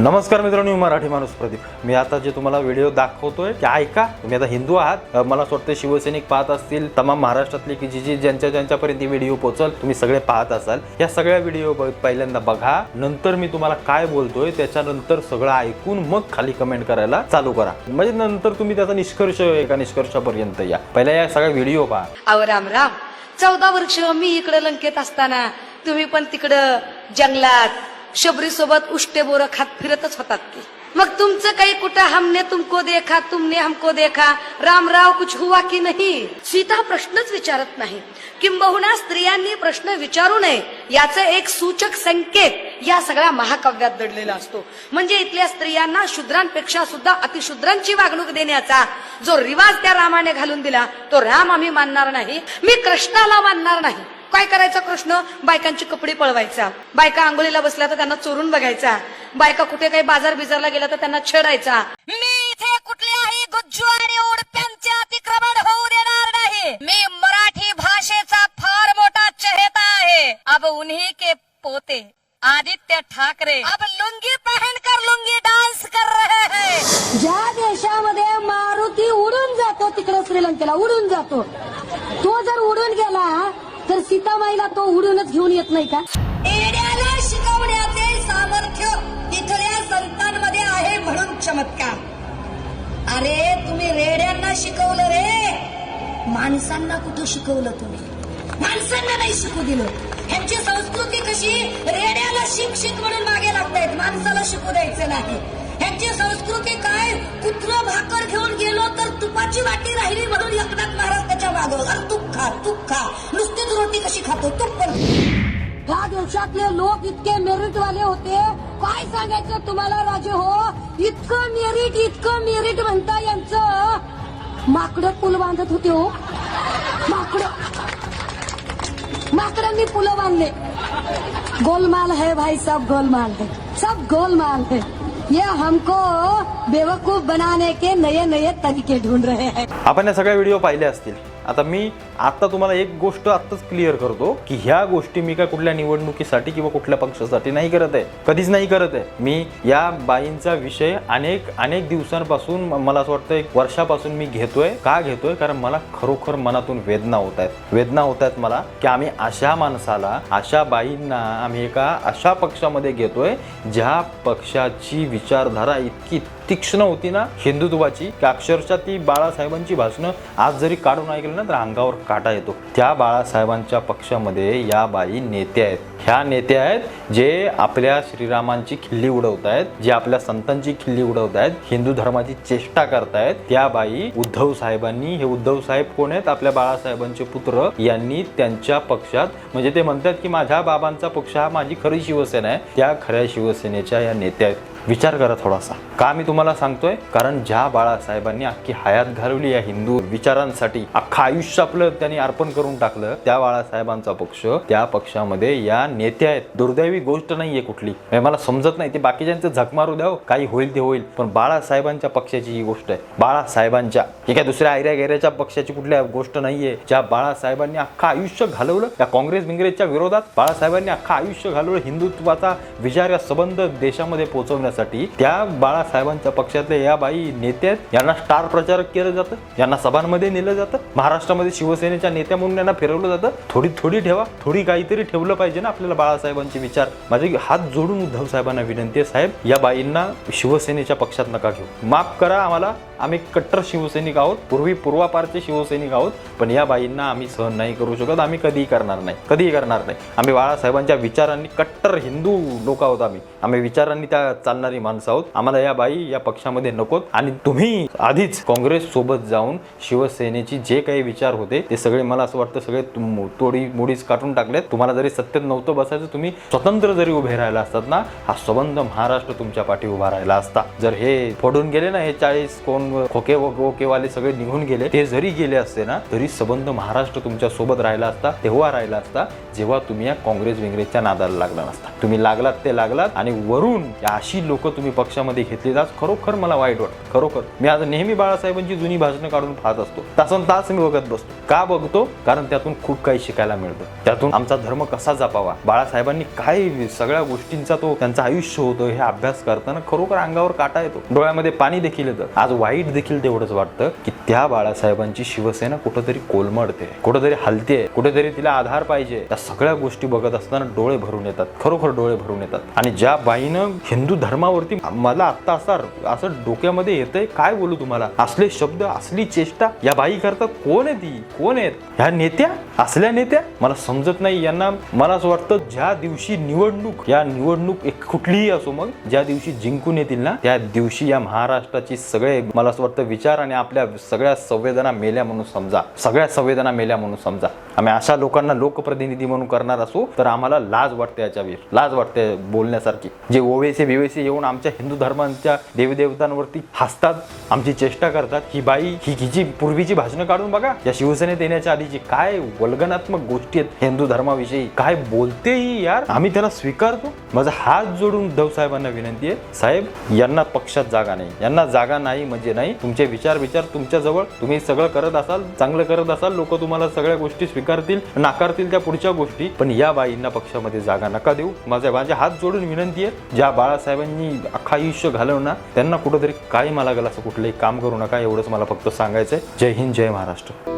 नमस्कार मित्रांनो मी मराठी माणूस प्रदीप. मी आता जे तुम्हाला व्हिडिओ दाखवतोय ते ऐका. तुम्ही आता हिंदू आहात. मला असं वाटतं शिवसैनिक पाहत असतील तमाम महाराष्ट्रातले की जी जी ज्यांच्या ज्यांच्यापर्यंत व्हिडिओ पोहोचल तुम्ही सगळे पाहत असाल. या सगळ्या व्हिडिओ पहिल्यांदा बघा. नंतर मी तुम्हाला काय बोलतोय त्याच्यानंतर सगळं ऐकून मग खाली कमेंट करायला चालू करा. म्हणजे नंतर तुम्ही त्याचा निष्कर्ष एका निष्कर्षापर्यंत या. पहिल्या या सगळ्या व्हिडिओ पहा. अव राम राम. चौदा वर्ष मी इकडे लंकेत असताना तुम्ही पण तिकडं जंगलात शबरी सोबत उष्टे बोर खात फिरतच होतात की. मग तुमचं काही कुठं हमने तुमको देखा तुमने हमको देखा? रामराव कुछ हुआ की नाही? सीता प्रश्नच विचारत नाही. किंबहुना स्त्रियांनी प्रश्न विचारू नये. याचं एक सूचक संकेत या सगळ्या महाकाव्यात दडलेला असतो. म्हणजे इथल्या स्त्रियांना शूद्रांपेक्षा सुद्धा अतिशूद्रांची वागणूक देण्याचा जो रिवाज त्या रामाने घालून दिला तो राम आम्ही मानणार नाही मी कृष्णाला मानणार नाही. काय करायचा कृष्ण? बायकांची कपडे पळवायचा. बायका आंघोळीला बसल्या तर त्यांना चोरून बघायचा. बायका कुठे काही बाजार बिजारला गेला तर त्यांना छेडायचा. मी इथे कुठल्याही गुज्जू आणि उडप्यांचे अतिक्रमण होऊ देणार नाही. मी मराठी भाषेचा फार मोठा चहेता आहे. अब उन्हीं के पोते आदित्य ठाकरे. अब लुंगी पहनकर लुंगी डांस कर रहे हैं. ज्या देशामध्ये मारुती उडून जातो तिकडे श्रीलंकेला उडून जातो. तो जर उडून गेला तर तो उडूनच घेऊन येत नाही का? येण्याला शिकवण्याचे सामर्थ्य इथल्या संतांमध्ये आहे म्हणून चमत्कार. अरे तुम्ही रेड्यांना शिकवलं रे. माणसांना कुठं शिकवलं तुम्ही? माणसांना नाही शिकू दिलं. ह्यांची संस्कृती कशी? रेड्याला शिक शिक म्हणून मागे लागतायत. माणसाला शिकू द्यायचं नाही. ह्यांची संस्कृती काय? कुत्र भाकर घेऊन गेलो तर तुपाची वाटी राहिली म्हणून एकनाथ महाराज त्याच्या मागं. खा तूप खा नुसतीच रोटी कशी खातो तूप पण. ह्या देशातले लोक इतके मेरिट वाले होते. काय सांगायचं तुम्हाला राजे हो? इतकं मेरिट इतकं मेरिट म्हणता यांचं. माकडं पूल बांधत होते हो. माकडं. माकडांनी पुलं बांधले. गोलमाल है भाई सब गोलमाल है. सब गोलमाल है. ये हमको बेवकूफ बनाने के नए नए तरीके ढूंढ रहे हैं. आपण या सगळ्या व्हिडिओ पाहिले असतील. आता मी आत्ता तुम्हाला एक गोष्ट आत्ताच क्लिअर करतो की ह्या गोष्टी मी काय कुठल्या निवडणुकीसाठी किंवा कुठल्या पक्षासाठी नाही करत आहे. कधीच नाही करत आहे. मी या बाईंचा विषय अनेक अनेक दिवसांपासून मला असं वाटतं एक वर्षापासून मी घेतोय. का घेतोय? कारण मला खरोखर मनातून वेदना होत आहेत. वेदना होत आहेत मला की आम्ही अशा माणसाला अशा बाईंना आम्ही एका अशा पक्षामध्ये घेतोय ज्या पक्षाची विचारधारा इतकी तीक्ष्ण होती ना? हिंदुत्वाची की अक्षरशः ती बाळासाहेबांची भाषणं आज जरी काढून ऐकलं ना तर अंगावर काटा येतो. त्या बाळासाहेबांच्या पक्षामध्ये या बाई नेत्या आहेत. ह्या नेत्या आहेत जे आपल्या श्रीरामांची खिल्ली उडवत आहेत जे आपल्या संतांची खिल्ली उडवत आहेत हिंदू धर्माची चेष्टा करतायत त्या बाई उद्धव साहेबांनी हे उद्धव साहेब कोण आहेत? आपल्या बाळासाहेबांचे पुत्र. यांनी त्यांच्या पक्षात म्हणजे ते म्हणतात की माझ्या बाबांचा पक्ष हा माझी खरी शिवसेना आहे. त्या खऱ्या शिवसेनेच्या या नेत्या आहेत. विचार करा थोडासा. का मी तुम्हाला सांगतोय? कारण ज्या बाळासाहेबांनी अख्खी हयात घालवली या हिंदू विचारांसाठी अख्खं आयुष्य आपलं त्यांनी अर्पण करून टाकलं त्या बाळासाहेबांचा पक्ष त्या पक्षामध्ये या नेत्या आहेत दुर्दैवी गोष्ट नाहीये कुठली. म्हणजे मला समजत नाही ते बाकीच्यांचं झक मारू द्याव हो, काही होईल ते होईल. पण बाळासाहेबांच्या पक्षाची ही गोष्ट आहे. बाळासाहेबांच्या ही काय दुसऱ्या आयऱ्या गैऱ्याच्या पक्षाची कुठल्या गोष्ट नाहीये. ज्या बाळासाहेबांनी अख्खं आयुष्य घालवलं त्या काँग्रेस बिंग्रेसच्या विरोधात बाळासाहेबांनी अख्खा आयुष्य घालवलं हिंदुत्वाचा विचार या संबंध देशामध्ये पोहोचवण्यासाठी त्या बाळासाहेबांच्या पक्षातले या बाई नेते आहेत यांना स्टार प्रचारक केलं जातं यांना सभांमध्ये नेलं जातं महाराष्ट्रामध्ये शिवसेनेच्या नेत्या म्हणून यांना फिरवलं जातं. थोडी थोडी ठेवा थोडी काहीतरी ठेवलं पाहिजे ना. आपल्याला बाळासाहेबांचे विचार. माझे हात जोडून उद्धव साहेबांना विनंती आहे साहेब या बाईंना शिवसेनेच्या पक्षात नका घेऊ. माफ करा आम्हाला आम्ही कट्टर शिवसैनिक आहोत पूर्वी पूर्वापारचे शिवसैनिक आहोत पण या बाईंना आम्ही सहन नाही करू शकत आम्ही कधीही करणार नाही कधीही करणार नाही. आम्ही बाळासाहेबांच्या विचारांनी कट्टर हिंदू लोक आहोत आम्ही. आम्ही विचारांनी त्या चालणारी माणसं आहोत. आम्हाला या बाई या पक्षामध्ये नकोत. आणि तुम्ही आधीच काँग्रेस सोबत जाऊन शिवसेनेची जे काही विचार होते ते सगळे मला असं वाटतं सगळे तुम- तोडी मोडीच काढून टाकलेत. तुम्हाला जरी सत्तेत नव्हतं बसायचं तुम्ही स्वतंत्र जरी उभे राहिला असतात ना हा संबंध महाराष्ट्र तुमच्या पाठी उभा राहिला असता. जर हे फोडून गेले ना हे चाळीस कोण खोके व गोकेवाले सगळे निघून गेले ते जरी गेले असते ना तरी संबंध महाराष्ट्र तुमच्यासोबत राहिला असता तेव्हा राहिला असता जेव्हा तुम्ही या काँग्रेस विंग्रेसच्या नादाला लागला नसता. तुम्ही लागलात ते लागलात आणि वरून अशी लोक लोक तुम्ही पक्षामध्ये घेतली आज खरोखर मला वाईट वाटतं. खरोखर. मी आज नेहमी बाळासाहेबांची जुनी भाषणं काढून पाहत असतो. तासन तास मी बघत बसतो. का बघतो? कारण त्यातून खूप काही शिकायला मिळतं. त्यातून आमचा धर्म कसा जपावा? बाळासाहेबांनी काय सगळ्या गोष्टींचा तो त्यांचं आयुष्य होतं हे अभ्यास करताना खरोखर अंगावर काटा येतो. डोळ्यामध्ये पाणी देखील येतं. आज वाईट देखील तेवढंच वाटतं की त्या बाळासाहेबांची शिवसेना कुठंतरी कोलमडते कुठंतरी हलते कुठेतरी तिला आधार पाहिजे. या सगळ्या गोष्टी बघत असताना डोळे भरून येतात खरोखर डोळे भरून येतात. आणि ज्या बाईनं हिंदू धर्मावरती मला आत्ता असा असं डोक्यामध्ये येतंय काय बोलू तुम्हाला? असले शब्द असली चेष्टा या बाई करता कोण आहे ती? कोण आहेत? ह्या नेत्या? असल्या नेत्या? मला समजत नाही यांना. मला असं वाटतं ज्या दिवशी निवडणूक या निवडणूक एक कुठलीही असो मग ज्या दिवशी जिंकून येतील ना त्या दिवशी या महाराष्ट्राची सगळे मला असं वाटतं विचार आणि आपल्या सगळ्या संवेदना मेल्या म्हणून समजा. सगळ्या संवेदना मेल्या म्हणून समजा. आम्ही अशा लोकांना लोकप्रतिनिधी म्हणून करणार असो तर आम्हाला लाज वाटते याच्यावर. लाज वाटते बोलण्यासारखी. जे ओवेसे बिवेसे येऊन आमच्या हिंदू धर्मांच्या देवदेवतांवरती हसतात आमची चेष्टा करतात ही बाई ही हिची पूर्वीची भाषणं काढून बघा. या शिवसेनेत येण्याच्या आधीची काय वल्गनात्मक गोष्टी आहेत हिंदू धर्माविषयी? काय बोल कोणतेही यार आम्ही त्यांना स्वीकारतो. माझा हात जोडून उद्धव साहेबांना विनंती आहे. साहेब यांना पक्षात जागा नाही. यांना जागा नाही म्हणजे नाही. तुमचे विचार विचार तुमच्याजवळ तुम्ही सगळं करत असाल चांगलं करत असाल लोक तुम्हाला सगळ्या गोष्टी स्वीकारतील नाकारतील त्या पुढच्या गोष्टी. पण या बाईंना पक्षामध्ये जागा नका देऊ. माझ्या माझे हात जोडून विनंती आहे. ज्या बाळासाहेबांनी अख्खा आयुष्य घालवणार त्यांना कुठंतरी काय मला लागेल असं कुठलंही काम करू नका. एवढंच मला फक्त सांगायचंय. जय हिंद जय महाराष्ट्र.